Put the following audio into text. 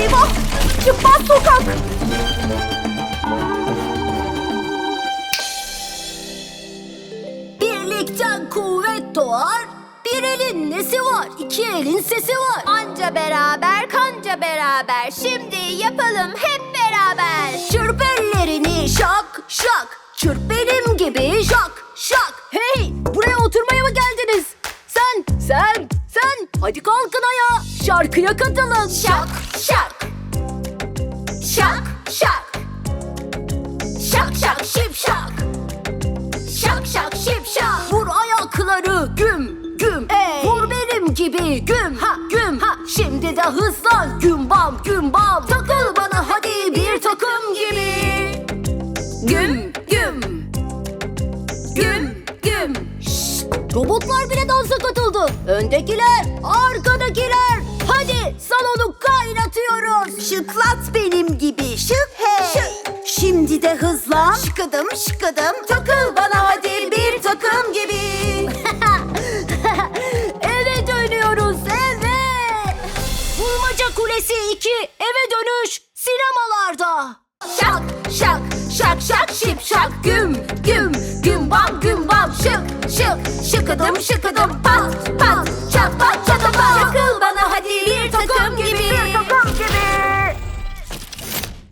Eyvah! Çıkmaz sokak! Birlikten kuvvet doğar, bir elin nesi var, iki elin sesi var. Anca beraber, kanca beraber, şimdi yapalım hep beraber. Çırpın! Hadi kalkın ayağa. Şarkıya katılın. Şak şak Şak şak Şak şak şip şak Şak şak şip şak Vur ayakları güm güm. Hey. Vur benim gibi güm ha güm ha. Şimdi de hızlan güm bam güm bam. Takıl bana hadi bir takım gibi. Güm güm. Güm güm. Şşt, robotlar bile katıldı. Öndekiler, arkadakiler. Hadi salonu kaynatıyoruz. Şıklat benim gibi şık hey. Şimdi de hızlan. Şıkıdım şıkıdım. Takıl bana hadi bir takım gibi. eve dönüyoruz eve. Bulmaca Kulesi 2 eve dönüş sinemalarda. Şak şak şak şak şip şak Güm güm güm bam